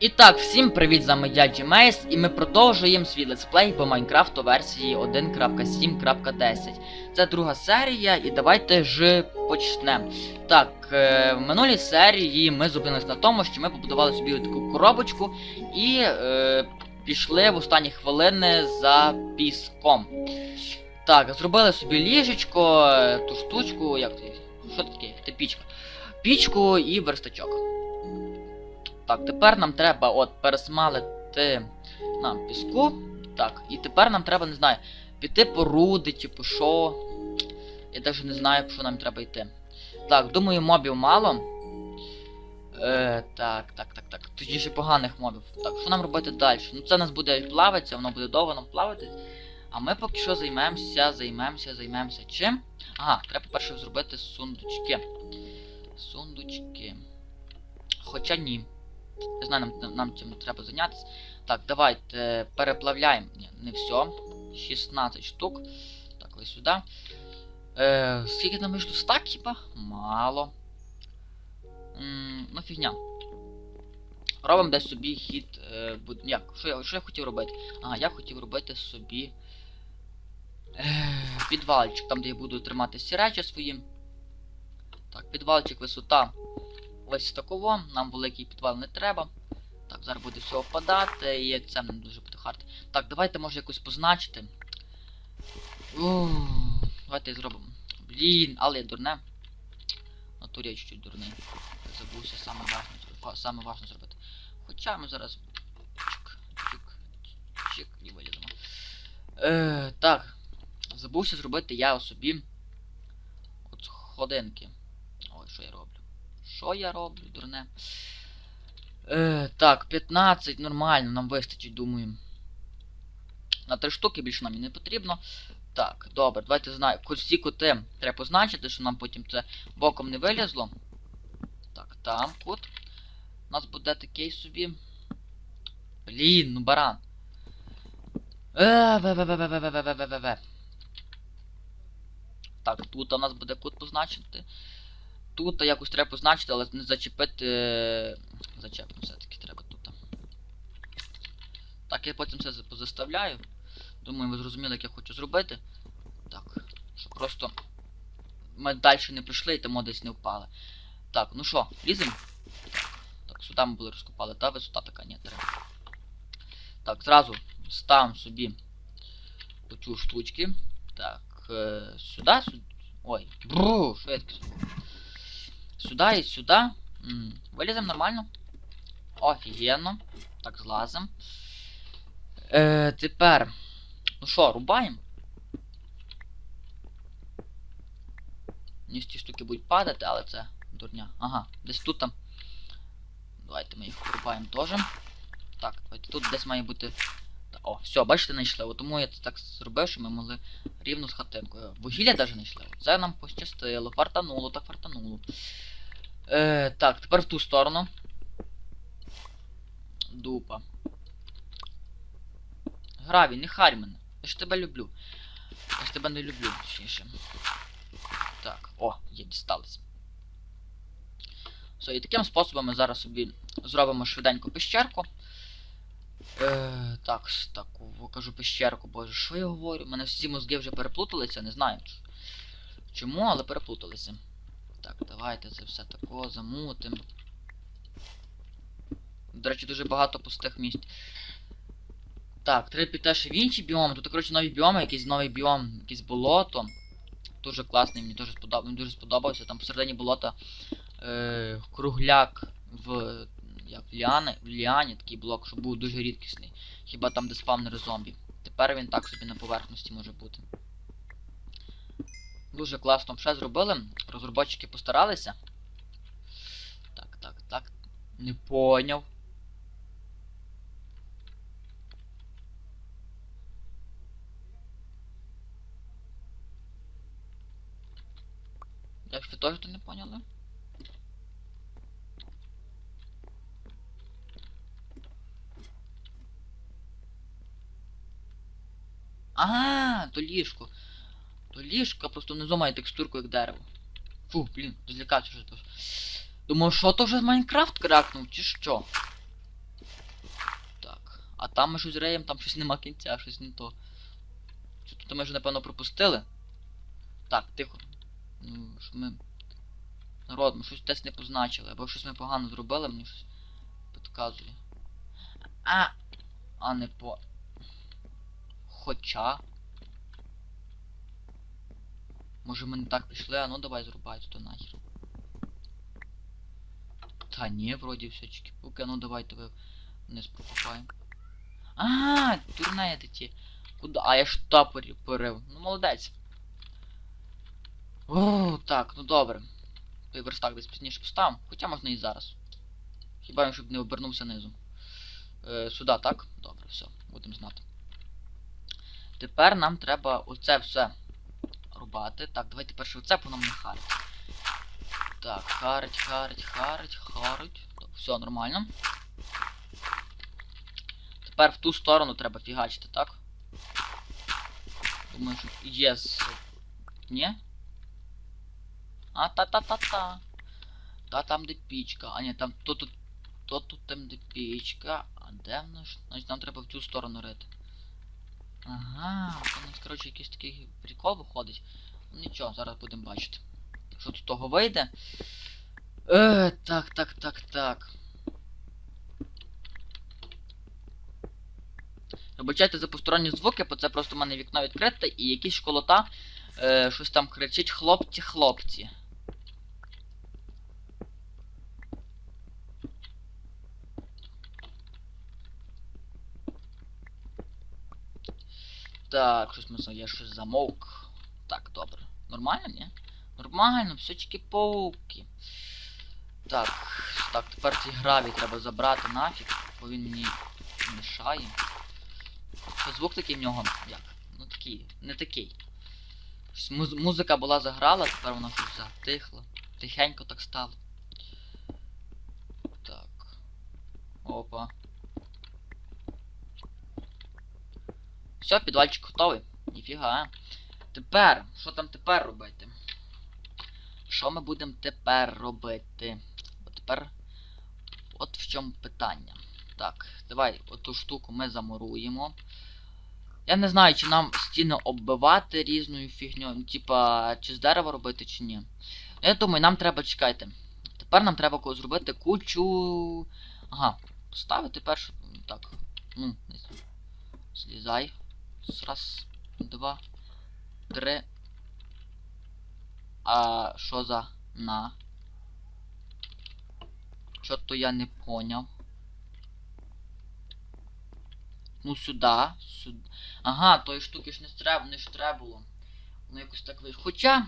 І так, всім привіт, з вами я Джимейс, і ми продовжуємо свій летсплей по Майнкрафту версії 1.7.10. Це друга серія, і давайте ж почнемо. Так, е, в минулій серії ми зупинились на тому, що ми побудували собі таку коробочку і е, пішли в останні хвилини за піском. Так, зробили собі ліжечко, е, ту штучку, як це? Що таке? Це пічка. Пічку і верстачок. Так, тепер нам треба от пересмалити нам піску. Так, і тепер нам треба, не знаю, піти по руди, чи по що. Я навіть не знаю, по що нам треба йти. Так, думаю, мобів мало. Е, так, так, так, так. Тоді ще поганих мобів. Так, що нам робити далі? Ну це нас буде плаватися, воно буде довго нам плавати. А ми поки що займемося, займемося, займемося чим? Ага, треба перше зробити сундучки. Сундучки. Хоча ні. Я знаю, нам, нам цим треба зайнятися. Так, давайте переплавляємо. Ні, не все. 16 штук. Так, ось сюди. Е, скільки там вийшло? Стак хіба? Мало. М, ну, фігня. Робимо десь собі хід. Е, буд... Як? Що я, що я хотів робити? Ага, я хотів робити собі. Е, підвалчик, там де я буду тримати всі речі свої. Так, підвалчик, висота. Ось таково, нам великий підвал не треба. Так, зараз буде все впадати, і це не дуже буде хард. Так, давайте може якось позначити. Ух, давайте зробимо. Блін, але я дурне. Натурі я чуть-чуть дурний. Забувся саме важне, саме важне зробити. Хоча ми зараз. Чик, чик, чик, і виліземо. Е, так. Забувся зробити я собі. От сходинки. Ой, що я роблю? Що я роблю, дурне? Е, так, 15, нормально, нам вистачить, думаю. На 3 штуки більше нам і не потрібно. Так, добре, давайте знаю. Всі кути треба позначити, щоб нам потім це боком не вилізло. Так, там кут. У нас буде такий собі. Блін, ну баран. Е, ве ве ве ве ве ве ве ве ве Так, тут у нас буде кут позначити. Тут якось треба позначити, але не зачепити. е, Зачепимо все-таки треба тут. Так, я потім це позаставляю. Думаю, ви зрозуміли, як я хочу зробити. Так, щоб просто ми далі не прийшли і тому десь не впали. Так, ну що, ліземо? Так, сюди ми були розкопали, та висота така ні, треба. Так, зразу ставимо собі оцю штучки. Так, е, сюди, сюди. Ой, бру, що таке зробив? Сюда сюди. М, Виліземо нормально. Офігенно. Так, злазимо. Е, тепер. Ну що, рубаємо? Ні, ці штуки будуть падати, але це дурня. Ага, десь тут там. Давайте ми їх рубаємо теж. Так, давайте тут десь має бути. О, все, бачите, знайшли. От Тому я це так зробив, що ми могли рівно з хатинкою. Вугілля навіть знайшли. Це нам пощастило. Фартануло, так фартануло. Е, так, тепер в ту сторону. Дупа. Граві, не харь мене. Я ж тебе люблю. Я ж тебе не люблю, точніше. Так, о, є, дісталось. Все, і таким способом ми зараз собі зробимо швиденько пещерку. Е, так, с- таку, кажу пещерку, боже, що я говорю? У мене всі мозги вже переплуталися, не знаю. Чому, але переплуталися. Так, давайте це все тако замутим. До речі, дуже багато пустих місць. Так, треба піти в інші біоми. Тут, коротше, нові біоми, якийсь новий біом, якесь болото. Дуже класний, мені дуже сподобався. Дуже сподобався. Там посередині болота е, кругляк в. Як в ліани, в ліані такий блок, що був дуже рідкісний. Хіба там, де спавнери зомбі. Тепер він так собі на поверхності може бути. Дуже класно все зробили. Розробочики постаралися. Так, так, так. Не поняв. Як ви теж то не поняли? А, то ліжко. То ліжко просто внизу має текстурку як дерево. Фу, блін, злякався вже теж. Думаю, що то вже Майнкрафт кракнув, чи що? Так. А там ми щось реєм, там щось нема кінця, щось не то. Тут ми вже, напевно, пропустили. Так, тихо. Ну, що ми. Народ, ми щось десь не позначили, або щось ми погано зробили, мені щось підказує. А! А не по. Хоча. Може ми не так пішли, а ну давай зрубай то нахер. Та ні, вроді все чики пуки, ну давай тебе вниз прокопаємо. А, дурна я ті. Куда? А я ж та порі- порив. Ну молодець. О, так, ну добре. Той верстак десь пізніше поставимо, хоча можна і зараз. Хіба щоб не обернувся низом. Е, сюди, так? Добре, все, будемо знати. Тепер нам треба оце все рубати. Так, давайте перше оце по нам не харить. Так, харить, харить, харить, харить. Так, все нормально. Тепер в ту сторону треба фігачити, так? Думаю, що є з... Ні? А, та-та-та-та. Та там де пічка. А ні, там то тут. То тут там де пічка. А де в нас? Значить нам треба в цю сторону рити. Ага, у нас, коротше, якийсь такий прикол виходить. Ну нічого, зараз будемо бачити. Що з того вийде. Е, так, так, так, так. Вибачайте за посторонні звуки, бо це просто в мене вікно відкрите і якісь школота е, щось там кричить хлопці, Так, щось ми я щось замовк. Так, добре. Нормально, ні? Нормально, все тільки пауки. Так, так, тепер цей гравій треба забрати нафіг, бо він мені мішає. Що звук такий в нього, як? Ну такий, не такий. Муз- музика була заграла, тепер вона щось затихла. Тихенько так стало. Так. Опа. Все, підвальчик готовий. Ніфіга. Тепер, що там тепер робити? Що ми будемо тепер робити? От тепер. От в чому питання. Так, давай оту штуку ми замуруємо. Я не знаю, чи нам стіни оббивати різною фігньою, типа, чи з дерева робити, чи ні. Ну, Я думаю, нам треба чекайте. Тепер нам треба зробити кучу. Ага, поставити перше. Так. Ну, десь. Раз, два, три. А що за на? Що то я не поняв. Ну сюди, сюди. Ага, тої штуки ж не треба, не ж треба було. Воно якось так вийшло. Хоча.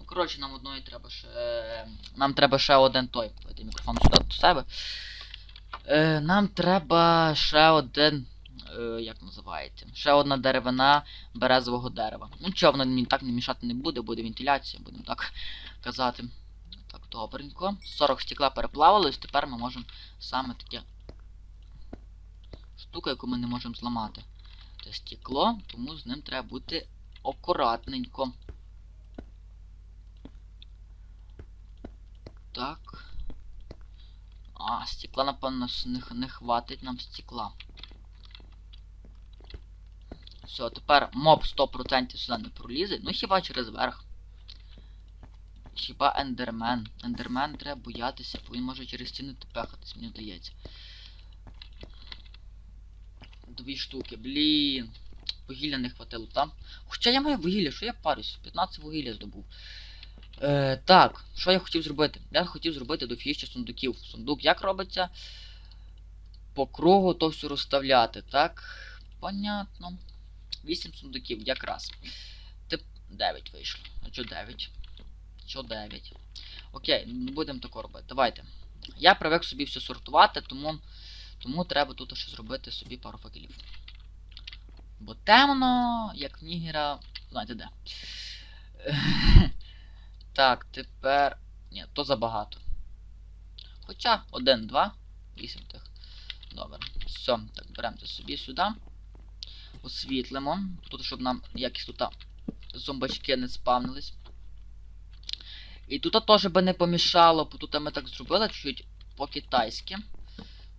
Ну, коротше, нам одної треба ще. е, Нам треба ще один той. Давайте мікрофон сюди до себе. Е, нам треба ще один. Е, як називається? Ще одна деревина березового дерева. Ну чого, мені так не мішати не буде, буде вентиляція, будемо так казати. Так, добренько. 40 стекла переплавилось, тепер ми можемо саме таке штука, яку ми не можемо зламати. Це стекло, тому з ним треба бути акуратненько. Так. А, стекла, напевно, не, не хватить нам стекла. Все, тепер моб 100% сюди не пролізе. Ну хіба через верх. Хіба ендермен. Ендермен треба боятися, бо він може через стіни тепехатись, мені здається. Дві штуки, блін. Вугілля не хватило там. Хоча я маю вугілля, що я парюсь? 15 вугілля здобув. Е, так, що я хотів зробити? Я хотів зробити дофігіще сундуків. Сундук як робиться? По кругу то все розставляти, так? Понятно. 8 сундуків, якраз. Тип 9 вийшло. А чо 9? Чо 9? Окей, не будемо тако робити. Давайте. Я привик собі все сортувати, тому, тому треба тут ще зробити собі пару факелів. Бо темно, як Нігера. Знаєте де. Так, тепер. Ні, то забагато. Хоча, один, два, вісім тих. Добре. Все, так, беремо це собі сюди. Освітлимо. Тут, щоб нам якісь тут зомбачки не спавнились. І тут теж би не помішало, бо тут ми так зробили чуть по-китайськи.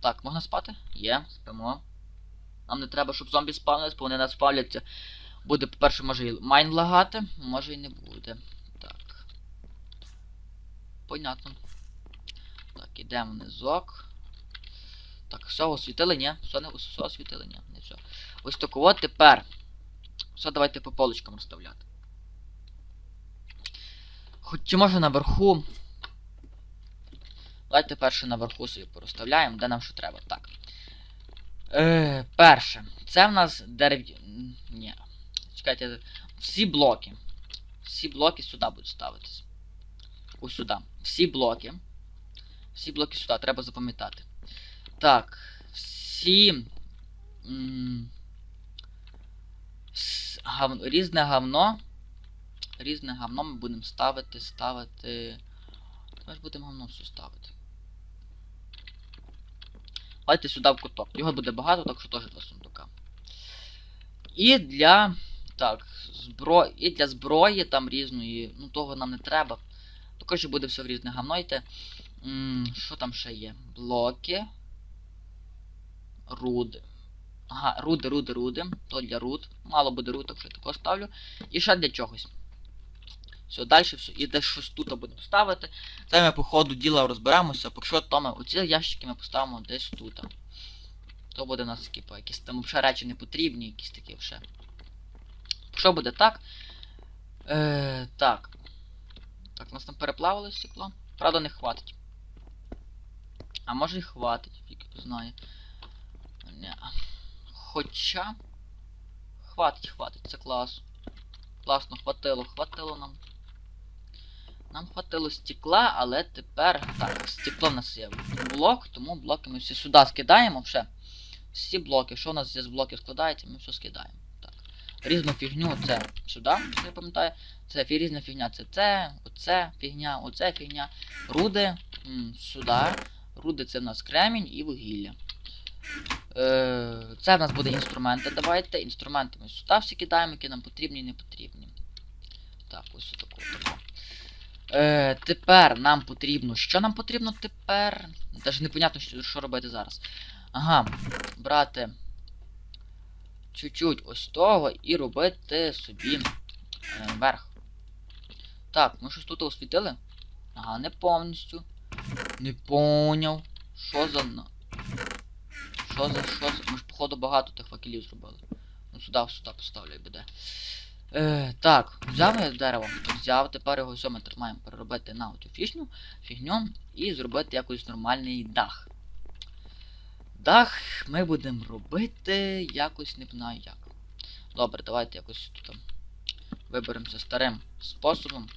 Так, можна спати? Є, спимо. Нам не треба, щоб зомбі спавнились, бо вони нас спавляться. Буде, по-перше, може і майн лагати, може і не буде. Так. Понятно. Так, ідемо внизок. Так, все освітили, ні? Все, не, все освітили, ні, не все. Ось такого тепер. Все, давайте по полочкам розставляти. Хоч чи може наверху. Давайте перше наверху собі порозставляємо, де нам що треба. Так. Е, перше. Це в нас дерев... Ні. Чекайте. Всі блоки. Всі блоки сюди будуть ставитись. Ось сюди. Всі блоки. Всі блоки сюди, треба запам'ятати. Так. Всі. гав... Різне говно. Різне говно ми будемо ставити, ставити. Ми ж будемо говно все ставити. Давайте сюди в куток. Його буде багато, так що теж два сундука. І для. Так, збро... і для зброї там різної. Ну того нам не треба. Також буде все в різне говно йти. Що там ще є? Блоки. Руди. Ага, руди, руди, руди. То для руд. Мало буде руд, так що я тако ставлю. І ще для чогось. Все, далі все. І десь щось тут будемо ставити. Це ми по ходу діла розберемося. Поки що то ми оці ящики ми поставимо десь тут. То буде у нас такі, по якісь там вже речі не потрібні, якісь такі вже. Що буде так? Е, так. Так, у нас там переплавилось стекло. Правда, не хватить. А може і хватить, хто знає. Хоча. Хватить, хватить, це клас. Класно, хватило, хватило нам. Нам хватило стекла, але тепер. Так, стекло в нас є блок, тому блоки ми всі сюди скидаємо вже. Всі блоки, що у нас з блоків складається, ми все скидаємо. Так. Різну фігню це сюди, що я пам'ятаю. Це різна фігня, це це, оце фігня, оце фігня. Руди сюди. Руди це в нас кремінь і вугілля. Е, це в нас буде інструменти. Давайте. Інструменти ми сюди всі кидаємо, які нам потрібні і не потрібні. Так, ось таку. таку. Е, тепер нам потрібно. Що нам потрібно тепер? Навіть непонятно, що, що робити зараз. Ага, брати чуть-чуть ось того і робити собі е, верх. Так, ми щось тут освітили? Ага, не повністю. Не поняв. Що за. Що за що. Ми ж, походу, багато тих факелів зробили. Ну сюди, сюди поставлю і буде. Е, так, взяв дерево, взяв, тепер його все ми маємо переробити на оцю фішню, фігню і зробити якийсь нормальний дах. Дах ми будемо робити якось не знаю як. Добре, давайте якось тут виберемося старим способом.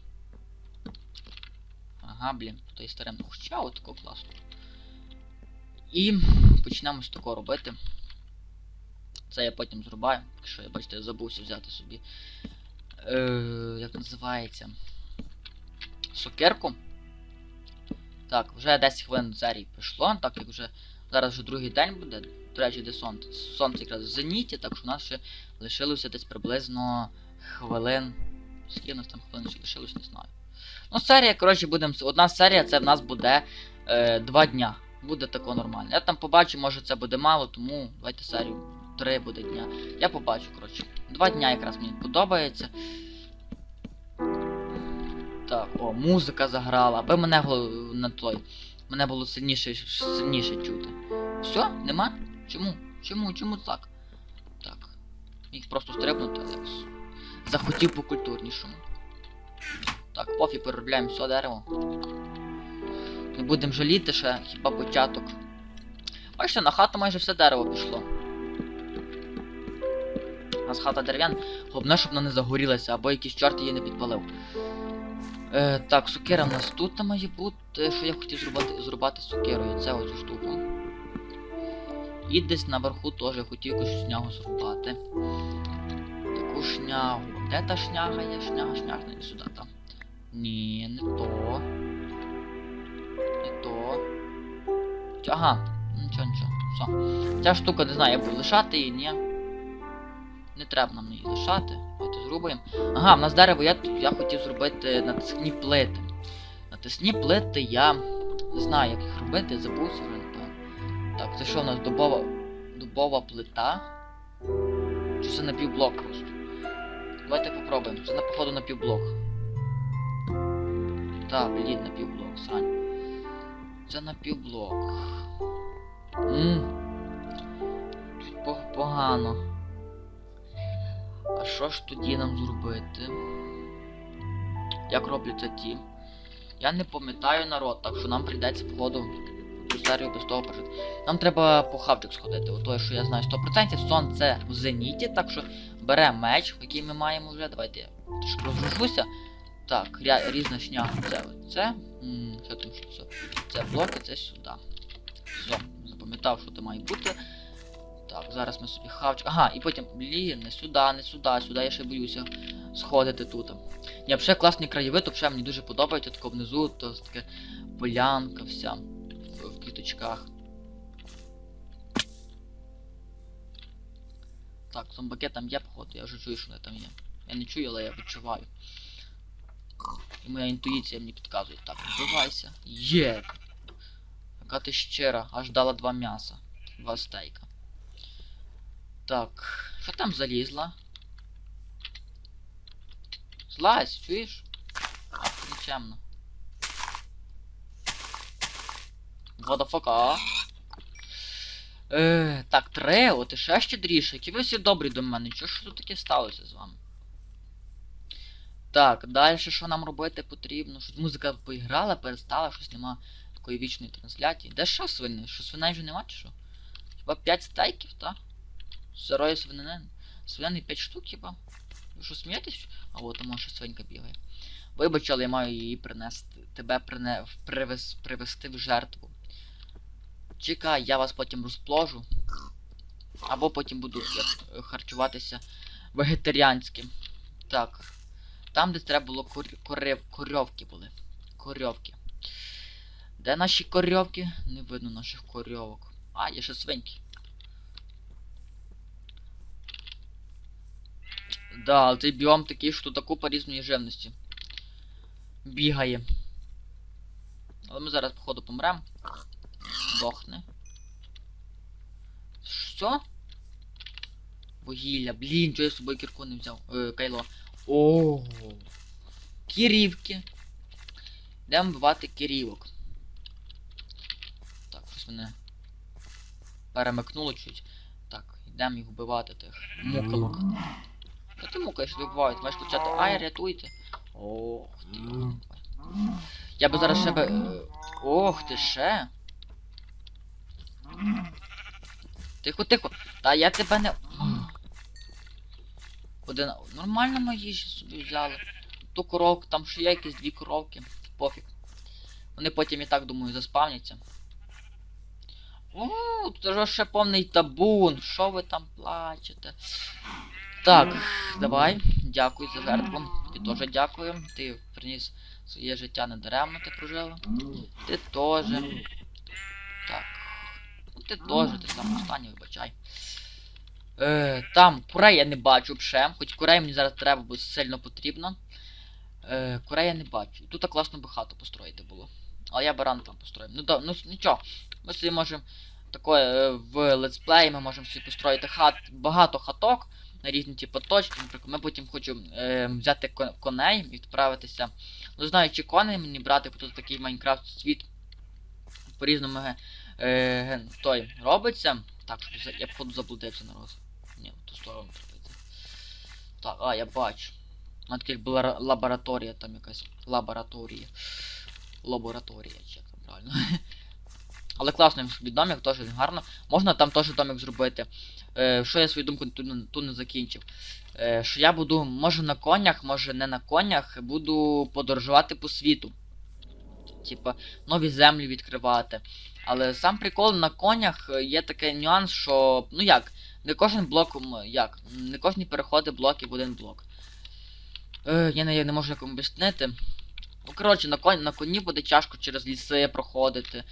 Ага, блін, тут і старим. Ну, Хоча от тако класно. І почнемо з такого робити. Це я потім зрубаю, якщо я бачите, я забувся взяти собі. Е, як називається? Сокерку. Так, вже 10 хвилин серії пішло, так як вже зараз вже другий день буде. До речі, де сонце. Сонце якраз в зеніті, так що у нас ще лишилося десь приблизно хвилин. Скільки у нас там хвилин ще лишилось, не знаю. Ну, серія, коротше, будемо. Одна серія це в нас буде е, два дня. Буде тако нормально. Я там побачу, може це буде мало, тому давайте серію. Три буде дня. Я побачу, коротше. Два дня якраз мені подобається. Так, о, музика заграла, аби мене на той. Мене було сильніше сильніше чути. Все? Нема? Чому? Чому? Чому так? Так. Міг просто стрибнути, але захотів по культурнішому. Так, пофі переробляємо все дерево. Не будемо жаліти ще хіба початок. Бачите, на хату майже все дерево пішло. У нас хата дерев'яна, головне, щоб вона не загорілася, або якийсь чорт її не підпалив. Е, так, сокира в нас тут має бути. Що я хотів зрубати з сокирою? Це оцю штуку. І десь наверху теж хотів якусь шнягу зрубати. Таку шнягу. Де та шняга є? Шняга, шняга, не сюди там. Ні, не то. Не то. Ага, нічого, нічого. Все. Ця штука, не знаю, я буду лишати її, ні. Не треба нам її лишати. Давайте зробимо. Ага, в нас дерево я, я хотів зробити натискні плити. Натисні плити я не знаю, як їх робити, забувся вже, напевно. Так, це що в нас дубова. Дубова плита. Чи це на півблок просто? Давайте попробуємо. Це на походу на півблок. Так, блін, на півблок, Сань. Це на півблок. Ммм. Тут погано. А що ж тоді нам зробити? Як робляться ті? Я не пам'ятаю народ, так що нам прийдеться походу цю серію без того прожити. Нам треба по хавчик сходити, ото що я знаю 100%. Сон це в зеніті, так що беремо меч, який ми маємо вже. Давайте я трішки розрушуся. Так, різна шня. Це оце. Що там це? Блоки, це сюди. Все, запам'ятав, що це має бути. Так, зараз ми собі хавчик. Ага, і потім, блін, не сюди, не сюди, сюди я ще боюся сходити тут. Ні, взагалі класний краєвид, взагалі мені дуже подобається, тако внизу, то таке полянка вся в, в квіточках. Так, зомбаки там є, походу, я вже чую, що вони там є. Я не чую, але я відчуваю. Моя інтуїція мені підказує. Так, вбивайся. Є! Яка ти щира, аж дала два м'яса. Два стейка. Так, що там залізла? Злазь, чуєш? Нічемно. Водофока. Е, так, Трео, ти ще щедріше. Які ви всі добрі до мене. Чого ж тут таке сталося з вами? Так, далі що нам робити потрібно? Щось музика поіграла, перестала, щось нема такої вічної трансляції. Де що свини? Що свиней вже нема чи що? Хіба 5 стейків, так? Сирої свинини. Свинини 5 штук хіба? Ви що смієтесь? А от тому що свинька бігає. Вибач, але я маю її принести. Тебе прине... привез... привести в жертву. Чекай, я вас потім розпложу. Або потім буду харчуватися вегетаріанським. Так. Там, де треба було корьовки були. Корьовки. Де наші корьовки? Не видно наших корьовок. А, є ще свиньки. Да, але цей біом такий, що тут купа різної живності. Бігає. Але ми зараз, походу, помрем. Дохне. Що? Вугілля. Блін, чого я з собою кірку не взяв. Е, кайло. Ого. Кірівки. Йдемо вбивати кірівок. Так, щось мене перемикнуло чуть. Так, йдемо їх вбивати тих муколок. Та ти мукаєш, вбивають. Маєш кричати, ай, рятуйте. Ох ти. Я би зараз ще би. е, Ох ти ще. Тихо, тихо. Та я тебе не. Один. Нормально ми їжі собі взяли. Ту коровку, там ще є якісь дві коровки. Пофіг. Вони потім і так, думаю, заспавняться. О, тут вже ще повний табун. Що ви там плачете? Так, давай. Дякую за жертву. Ти теж дякую. Ти приніс своє життя не даремно ти прожила. Ти теж. Так. Ти теж, ти сам останній, вибачай. Е, там курей я не бачу вже, хоч курей мені зараз треба, бо сильно потрібно. Е, курей я не бачу. Тут так класно би хату построїти було. Але я баран там построю. Ну да, ну нічого. Ми собі можемо такое е, в летсплеї ми можемо собі построїти хат, багато хаток на різні типу точки. Наприклад, ми потім хочемо е, взяти коней і відправитися. Ну знаю, чи коней мені брати, бо тут такий Майнкрафт світ по-різному ге- е, той робиться. Так, я походу заблудився народ. Ні, в ту сторону треба. Так, а, я бачу. У мене була лабораторія там якась. Лабораторія. Лабораторія, як там правильно. Але класно собі домик, теж гарно. Можна там теж домик зробити. Е, що я свою думку тут, тут не закінчив. Е, що я буду, може на конях, може не на конях, буду подорожувати по світу. Типа, нові землі відкривати. Але сам прикол на конях е, є такий нюанс, що. Ну як, не кожен блок. Як? Не кожні переходи блоки в один блок. Е, я, не, я не можу як вам об'яснити. Ну, коротше, на, кон, на коні буде тяжко через ліси проходити.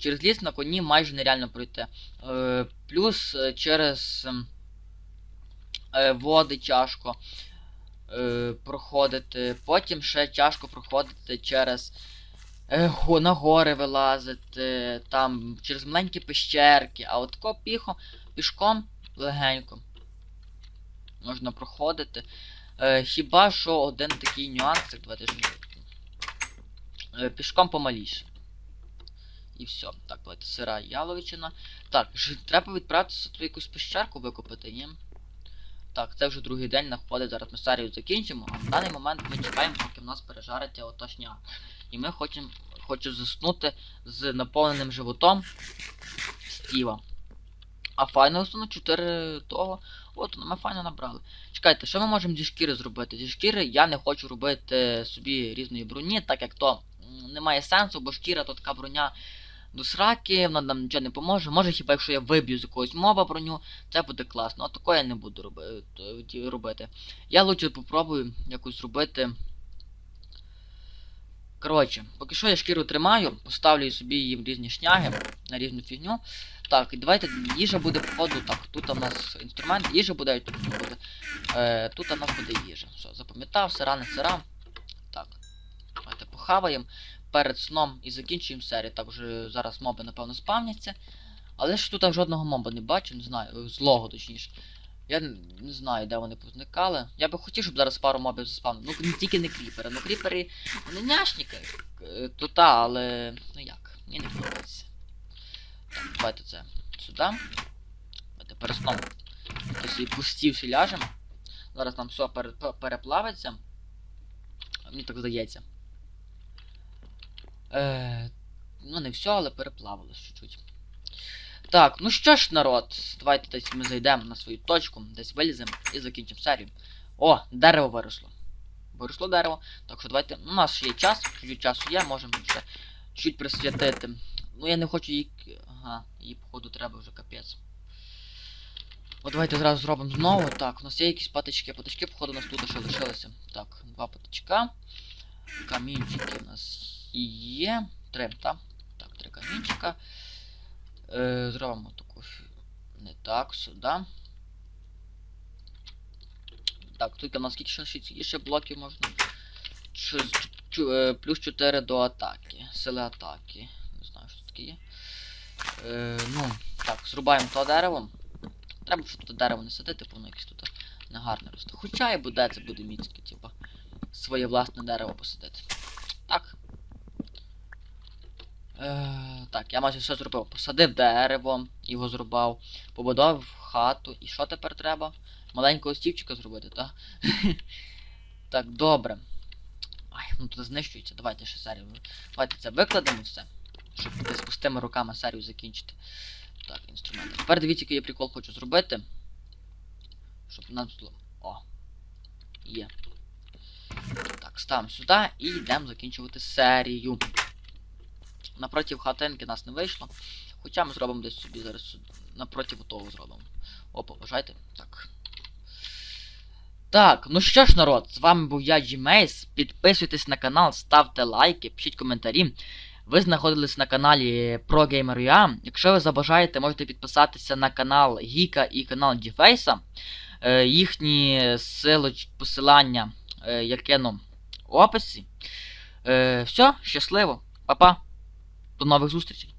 Через ліс на коні майже нереально пройти. Е, плюс е, через ем, е, води тяжко е, проходити. Потім ще тяжко проходити через на гори вилазити, там через маленькі пещерки, а от піхо, пішком легенько. можна проходити. Е, хіба що один такий нюансик, давайте ж е, пішком помаліше. І все. Так, давайте сира яловичина. Так, треба відправитися тут якусь пещерку викупити, ні? Так, це вже другий день находить, зараз ми серію закінчимо, а в даний момент ми чекаємо, поки в нас пережариться отошня. І ми хочемо хочу заснути з наповненим животом Стіва. А файно основно 4 того. От ми файно набрали. Чекайте, що ми можемо зі шкіри зробити? Зі шкіри я не хочу робити собі різної броні, так як то немає сенсу, бо шкіра то така броня до сраки, вона нам нічого не поможе. Може хіба якщо я виб'ю з якогось моба броню, це буде класно. А такого я не буду робити. Я лучше попробую якось зробити. Коротше, поки що я шкіру тримаю, поставлю собі її в різні шняги на різну фігню. Так, і давайте їжа буде походу. Так, тут у нас інструмент, їжа буде, тут буде. Е, тут у нас буде їжа. Все, запам'ятав, сира, не сира. Так. Давайте похаваємо перед сном і закінчуємо серію. Так, вже зараз моби, напевно, спавняться. Але ж тут жодного моба не бачу, не знаю, злого точніше. Я не знаю, де вони позникали. Я би хотів, щоб зараз пару мобів заспавнив. Ну, тільки не кріпери. Ну кріпери вони няшники, е, то та, але. ну як, мені не подобається. Давайте це сюди. Давайте перед сном. Тобто і пусті ляжемо. Зараз нам все пере- переплавиться. Мені так здається. Е, ну не все, але переплавилось чуть-чуть. Так, ну що ж, народ, давайте десь ми зайдемо на свою точку, десь виліземо і закінчимо серію. О, дерево виросло. Виросло дерево. Так що давайте. У нас ще є час, чуть часу є, можемо ще чуть присвятити. Ну я не хочу її. Ага, її походу треба вже капець. От давайте зразу зробимо знову. Так, у нас є якісь патички, патички, походу, у нас тут ще лишилися. Так, два патичка. Камінчики у нас є. Три, так? Так, три камінчика. Е, зробимо таку. Не так, сюди. Так, тут у нас скільки ще, ще, блоків можна. Ч, ч, е, плюс 4 до атаки. Сили атаки. Не знаю, що таке є. Е, ну, так, зрубаємо то дерево. Треба, щоб тут дерево не садити, воно якесь тут негарне росте. Хоча і буде, це буде міцьке, типа, своє власне дерево посадити. Так. Е, так, я майже все зробив. Посадив дерево, його зрубав, побудував хату. І що тепер треба? Маленького стівчика зробити, так? так, добре. Ай, ну тут знищується. Давайте ще серію. Давайте це викладемо все. Щоб десь пустими руками серію закінчити. Так, інструменти. Тепер дивіться, який я прикол хочу зробити. Щоб нам зло. О. Є. Так, ставимо сюди і йдемо закінчувати серію. Напротив хатинки нас не вийшло. Хоча ми зробимо десь собі зараз. Напротив того зробимо. Опа, вважайте. Так. Так, ну що ж, народ, з вами був я, Gmaze. Підписуйтесь на канал, ставте лайки, пишіть коментарі. Ви знаходились на каналі ProGamer.ua. Якщо ви забажаєте, можете підписатися на канал Гіка і канал Діфейса. Е, їхні силоч, посилання е, я кину в описі. Е, все, щасливо, Па-па. До нових зустрічей.